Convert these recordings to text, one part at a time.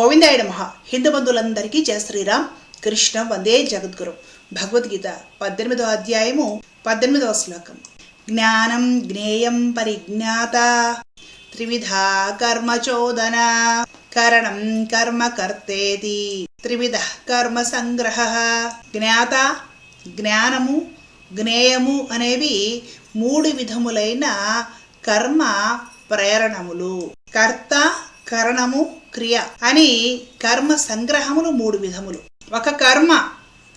గోవిందాయ నమః. హిందూ బంధువులందరికీ జయ శ్రీరామ్. కృష్ణ వందే జగద్గురు. భగవద్గీత పద్దెనిమిదవ అధ్యాయము పద్దెనిమిదవ శ్లోకం. జ్ఞానం జ్ఞేయం పరిజ్ఞాత. త్రివిధా కర్మ చోదన. కరణం కర్మ కర్తేది త్రివిధ కర్మ సంగ్రహ. జ్ఞాత జ్ఞానము జ్ఞేయము అనేవి మూడు విధములైన కర్మ ప్రేరణములు. కర్త కరణము క్రియ అని కర్మ సంగ్రహములు మూడు విధములు. ఒక కర్మ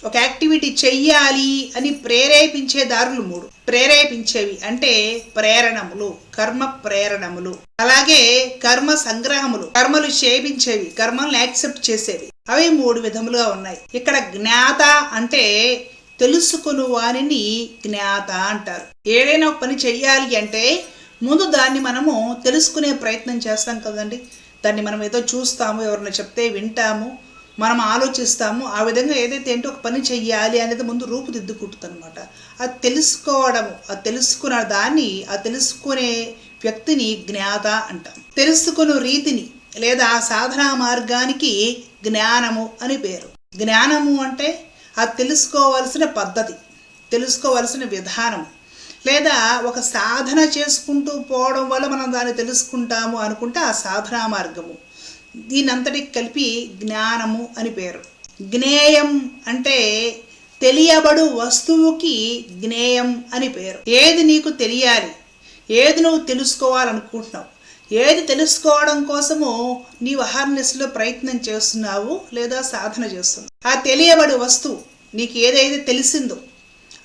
ఒక యాక్టివిటీ చెయ్యాలి అని ప్రేరేపించే దారులు మూడు. ప్రేరేపించేవి అంటే ప్రేరణములు కర్మ ప్రేరణములు. అలాగే కర్మ సంగ్రహములు కర్మలు చేపించేవి కర్మలను యాక్సెప్ట్ చేసేవి. అవి మూడు విధములుగా ఉన్నాయి. ఇక్కడ జ్ఞాత అంటే తెలుసుకుని వారిని జ్ఞాత అంటారు. ఏదైనా ఒక పని చెయ్యాలి అంటే ముందు దాన్ని మనము తెలుసుకునే ప్రయత్నం చేస్తాం కదండి. దాన్ని మనం ఏదో చూస్తాము ఎవరైనా చెప్తే వింటాము మనం ఆలోచిస్తాము ఆ విధంగా ఏదైతే ఏంటో ఒక పని చెయ్యాలి అనేది ముందు రూపుదిద్దుకుంటుంది అనమాట అది తెలుసుకోవడము అది తెలుసుకున్న దాన్ని ఆ తెలుసుకునే వ్యక్తిని జ్ఞాత అంటాం. తెలుసుకున్న రీతిని లేదా సాధనా మార్గానికి జ్ఞానము అని పేరు. జ్ఞానము అంటే అది తెలుసుకోవలసిన పద్ధతి తెలుసుకోవలసిన విధానం లేదా ఒక సాధన చేసుకుంటూ పోవడం వల్ల మనం దాన్ని తెలుసుకుంటాము అనుకుంటే ఆ సాధనా మార్గము. దీనంతటికి కలిపి జ్ఞానము అని పేరు. జ్ఞేయం అంటే తెలియబడు వస్తువుకి జ్ఞేయం అని పేరు. ఏది నీకు తెలియాలి ఏది నువ్వు తెలుసుకోవాలనుకుంటున్నావు ఏది తెలుసుకోవడం కోసము నీవు అహార్నెస్లో ప్రయత్నం చేస్తున్నావు లేదా సాధన చేస్తున్నావు. ఆ తెలియబడి వస్తువు నీకు ఏదైతే తెలిసిందో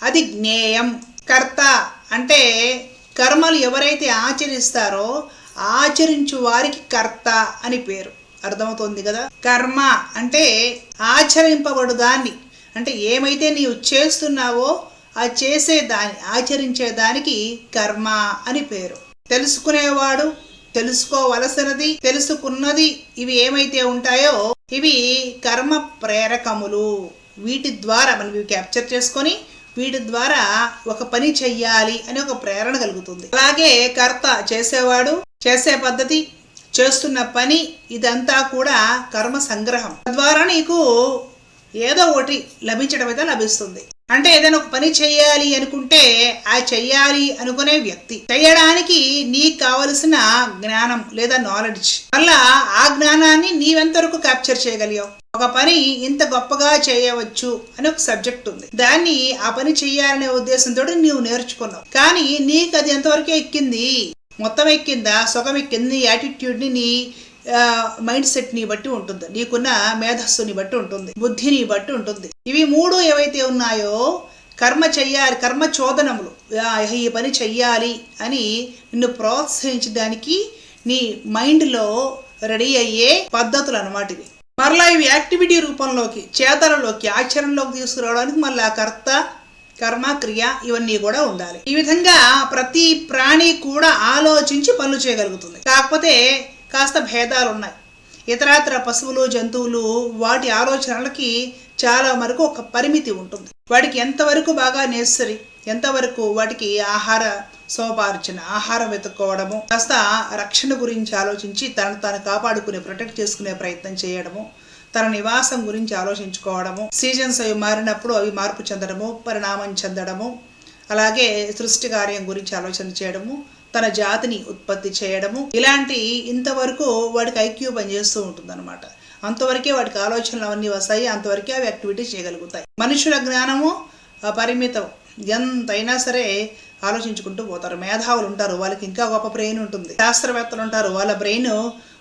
అది జ్ఞేయం. కర్త అంటే కర్మలు ఎవరైతే ఆచరిస్తారో ఆచరించు వారికి కర్త అని పేరు. అర్థమవుతుంది కదా? కర్మ అంటే ఆచరింపబడు దాన్ని అంటే ఏమైతే నీవు చేస్తున్నావో ఆ చేసే దాన్ని ఆచరించే దానికి కర్మ అని పేరు. తెలుసుకునేవాడు తెలుసుకోవలసినది తెలుసుకున్నది ఇవి ఏమైతే ఉంటాయో ఇవి కర్మ ప్రేరకములు. వీటి ద్వారా మనం ఇవి క్యాప్చర్ చేసుకొని వీటి ద్వారా ఒక పని చెయ్యాలి అని ఒక ప్రేరణ కలుగుతుంది. అలాగే కర్త చేసేవాడు చేసే పద్ధతి చేస్తున్న పని ఇదంతా కూడా కర్మ సంగ్రహం. తద్వారా నీకు ఏదో ఒకటి లభించడం అయితే లభిస్తుంది. అంటే ఏదైనా ఒక పని చేయాలి అనుకుంటే ఆ చెయ్యాలి అనుకునే వ్యక్తి చేయడానికి నీకు కావలసిన జ్ఞానం లేదా నాలెడ్జ్ మళ్ళా ఆ జ్ఞానాన్ని నీవెంతవరకు క్యాప్చర్ చేయగలిగావు. ఒక పని ఇంత గొప్పగా చేయవచ్చు అని ఒక సబ్జెక్ట్ ఉంది. దాన్ని ఆ పని చెయ్యాలనే ఉద్దేశంతో నీవు నేర్చుకున్నావు. కానీ నీకు అది ఎంతవరకు ఎక్కింది? మొత్తం ఎక్కిందా? సుఖం ఎక్కింది? యాటిట్యూడ్ని నీ మైండ్ సెట్ని బట్టి ఉంటుంది. నీకున్న మేధస్సుని బట్టి ఉంటుంది. బుద్ధిని బట్టి ఉంటుంది. ఇవి మూడు ఏవైతే ఉన్నాయో కర్మ చెయ్యాలి కర్మ చోదనములు. ఈ పని చెయ్యాలి అని నిన్ను ప్రోత్సహించడానికి నీ మైండ్లో రెడీ అయ్యే పద్ధతులు అనమాట ఇవి. మరలా ఇవి యాక్టివిటీ రూపంలోకి చేతలలోకి ఆచరణలోకి తీసుకురావడానికి మళ్ళీ కర్త కర్మ క్రియ ఇవన్నీ కూడా ఉండాలి. ఈ విధంగా ప్రతి ప్రాణి కూడా ఆలోచించి పనులు చేయగలుగుతుంది. కాకపోతే కాస్త భేదాలు ఉన్నాయి ఇతరాతర పశువులు జంతువులు వాటి ఆలోచనలకి చాలా వరకు ఒక పరిమితి ఉంటుంది. వాటికి ఎంతవరకు బాగా నేసరి ఎంతవరకు వాటికి ఆహార సోపార్చన ఆహారం వెతుక్కోవడము కాస్త రక్షణ గురించి ఆలోచించి తను తాను కాపాడుకునే ప్రొటెక్ట్ చేసుకునే ప్రయత్నం చేయడము తన నివాసం గురించి ఆలోచించుకోవడము సీజన్స్ అవి మారినప్పుడు అవి మార్పు చెందడము పరిణామం చెందడము అలాగే సృష్టి కార్యం గురించి ఆలోచన చేయడము తన జాతిని ఉత్పత్తి చేయడము. ఇలాంటి ఇంతవరకు వాడికి ఐక్యూ పనిచేస్తూ ఉంటుందన్నమాట. అంతవరకే వాటికి ఆలోచనలు అవన్నీ వస్తాయి అంతవరకే అవి యాక్టివిటీ చేయగలుగుతాయి. మనుషుల జ్ఞానము పరిమితం. ఎంతైనా సరే ఆలోచించుకుంటూ పోతారు. మేధావులు ఉంటారు వాళ్ళకి ఇంకా గొప్ప బ్రెయిన్ ఉంటుంది. శాస్త్రవేత్తలు ఉంటారు వాళ్ళ బ్రెయిన్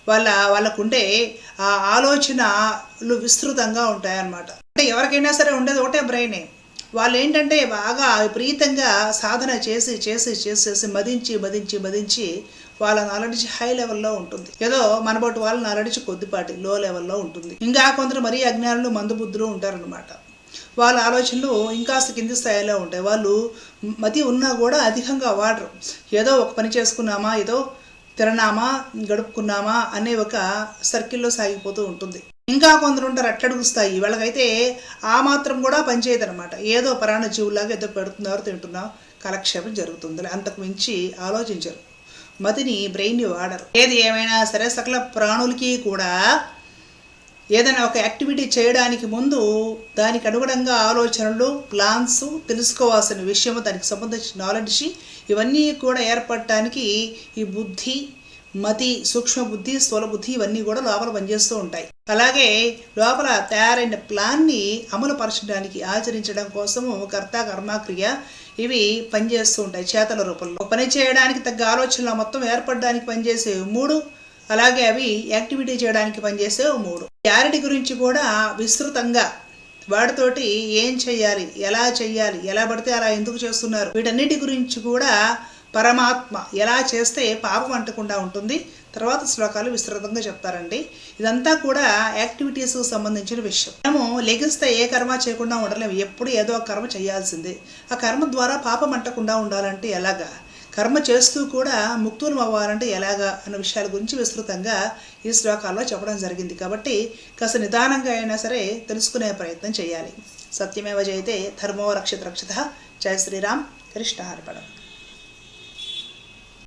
వాళ్ళ వాళ్ళకుండే ఆ ఆలోచనలు విస్తృతంగా ఉంటాయన్నమాట. అంటే ఎవరికైనా సరే ఉండేది ఒకటే బ్రెయినే వాళ్ళు ఏంటంటే బాగా విపరీతంగా సాధన చేసి చేసి చేసేసి మదించి మదించి మదించి వాళ్ళ నాలెడ్జ్ హై లెవెల్లో ఉంటుంది. ఏదో మనబోటి వాళ్ళ నాలెడ్జ్ కొద్దిపాటి లో లెవెల్లో ఉంటుంది. ఇంకా కొందరు మరీ అజ్ఞానులు మందుబుద్ధులు ఉంటారనమాట వాళ్ళ ఆలోచనలు ఇంకా కింది స్థాయిలో ఉంటాయి. వాళ్ళు మతి ఉన్నా కూడా అధికంగా వాడరు. ఏదో ఒక పని చేసుకున్నామా ఏదో తిరణామా గడుపుకున్నామా అనే ఒక సర్కిల్లో సాగిపోతూ ఉంటుంది. ఇంకా కొందరు ఉంటారు అట్టడుగుస్తాయి వాళ్ళకైతే ఆ మాత్రం కూడా పనిచేయదు అనమాట ఏదో పరాణ జీవులాగా ఏదో పెడుతున్నారు తింటున్నాం కాలక్షేపం జరుగుతుంది అంతకు మించి ఆలోచించరు. మతిని బ్రెయిన్ని వాడరు. ఏది ఏమైనా సరే సకల ప్రాణులకి కూడా ఏదైనా ఒక యాక్టివిటీ చేయడానికి ముందు దానికి అనుగుణంగా ఆలోచనలు ప్లాన్స్ తెలుసుకోవాల్సిన విషయము దానికి సంబంధించిన నాలెడ్జ్ ఇవన్నీ కూడా ఏర్పడటానికి ఈ బుద్ధి మతి సూక్ష్మబుద్ధి స్థూలబుద్ధి స్థూల బుద్ధి ఇవన్నీ కూడా లోపల పనిచేస్తూ ఉంటాయి. అలాగే లోపల తయారైన ప్లాన్ని అమలు పరచడానికి ఆచరించడం కోసము కర్త కర్మక్రియ ఇవి పనిచేస్తూ ఉంటాయి చేతల రూపంలో. పని చేయడానికి తగ్గ ఆలోచనలు మొత్తం ఏర్పడడానికి పనిచేసే మూడు అలాగే అవి యాక్టివిటీ చేయడానికి పనిచేసే మూడు. క్లారిటీ గురించి కూడా విస్తృతంగా వాటితోటి ఏం చెయ్యాలి ఎలా చెయ్యాలి ఎలా పడితే అలా ఎందుకు చేస్తున్నారు? వీటన్నిటి గురించి కూడా పరమాత్మ ఎలా చేస్తే పాపం అంటకుండా ఉంటుంది? తర్వాత శ్లోకాలు విస్తృతంగా చెప్తారండి. ఇదంతా కూడా యాక్టివిటీస్కు సంబంధించిన విషయం. మనము లెగిస్తే ఏ కర్మ చేయకుండా ఉండలేము. ఎప్పుడు ఏదో ఒక కర్మ చేయాల్సిందే. ఆ కర్మ ద్వారా పాపం అంటకుండా ఉండాలంటే ఎలాగా? కర్మ చేస్తూ కూడా ముక్తులు అవ్వాలంటే ఎలాగా? అన్న విషయాల గురించి విస్తృతంగా ఈ శ్లోకాల్లో చెప్పడం జరిగింది. కాబట్టి కాస్త నిదానంగా అయినా సరే తెలుసుకునే ప్రయత్నం చేయాలి. సత్యమేవ జయతే ధర్మో రక్షిత రక్షిత. జయ శ్రీరామ్. కృష్ణ